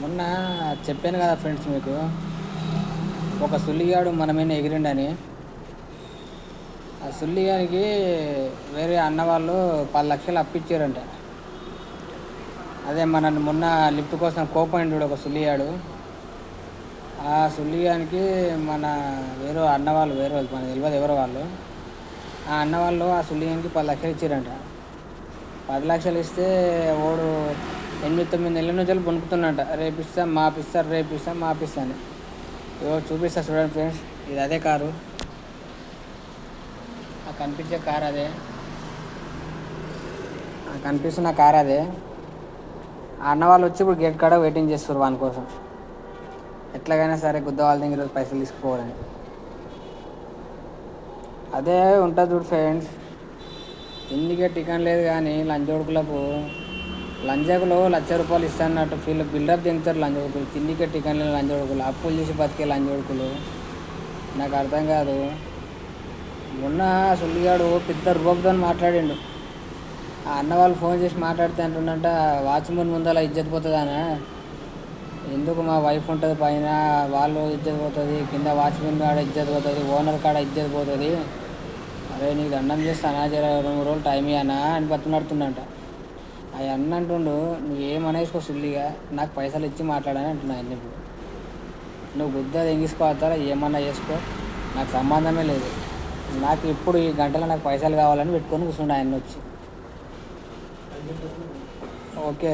మొన్న చెప్పాను కదా ఫ్రెండ్స్ మీకు ఒక సుల్లిగాడు మన మీద ఎగిరిండని. ఆ సుల్లిగానికి వేరే అన్న వాళ్ళు పది లక్షలు అప్పిచ్చారంట. అదే మన మొన్న లిఫ్ట్ కోసం కోపండు ఒక సుల్లిగాడు. ఆ సుల్లిగానికి మన వేరే అన్న వాళ్ళు వేరే వాళ్ళు మన తెలియదు ఎవరు వాళ్ళు. ఆ అన్న వాళ్ళు ఆ సుల్లిగానికి పది లక్షలు ఇచ్చారంట. పది లక్షలు ఇస్తే ఓడు ఎనిమిది తొమ్మిది నెలల నుంచి వణుకుతున్నట రేపిస్తా మాపిస్తారు రేపిస్తా మాపిస్తా అని. ఇవో చూపిస్తా చూడండి ఫ్రెండ్స్ ఇది అదే కారు. ఆ కనిపించే కార్ అదే. ఆ కనిపిస్తున్న కార్ అదే. అన్న వాళ్ళు వచ్చి ఇప్పుడు గేట్ కాడ వెయిటింగ్ చేస్తారు వాని కోసం. ఎట్లాగైనా సరే గుద్ద వాళ్ళ దగ్గర పైసలు తీసుకోవాలని అదే ఉంటుంది చూడు ఫ్రెండ్స్. తిండికే టికెన్ లేదు కానీ లంచ్ ఉడుకులకు లంజకులు లక్ష రూపాయలు ఇస్తానన్నట్టు ఫీల్ బిల్డప్ తింటారు లంజోడుకులు తిండికే టికెట్ లేని లంజోడుకులు అప్పులు చేసి బతికే లంజోడుకులు నాకు అర్థం కాదు. మొన్న సుల్లిగాడు పెద్ద రూపంతో మాట్లాడిండు. ఆ అన్న వాళ్ళు ఫోన్ చేసి మాట్లాడితే అంటుండంట వాచ్మెన్ ముందర ఇజ్జత్ పోతుందానా? ఎందుకు మా వైఫ్ ఉంటుంది పైన? వాళ్ళు ఇజ్జత్ పోతుంది. కింద వాచ్మెన్ కాడ ఇజ్జత్ పోతుంది. ఓనర్ కాడ ఇజ్జత్ పోతుంది. అరే నీకు దండం చేస్తానా? జర రెండు మూడు రోజులు టైం ఇయ్యానా? అని బతున్నడుతుండంట అవి అన్న అంటుండు నువ్వు ఏమనేసుకో సుల్లిగా? నాకు పైసలు ఇచ్చి మాట్లాడని అంటున్నా ఆయన ఇప్పుడు. నువ్వు బుద్ధ తెంగిసుకోవద్దా ఏమన్నా చేసుకో. నాకు సంబంధమే లేదు. నాకు ఇప్పుడు ఈ గంటలో నాకు పైసలు కావాలని పెట్టుకొని కూర్చుండు ఆయన వచ్చి. ఓకే.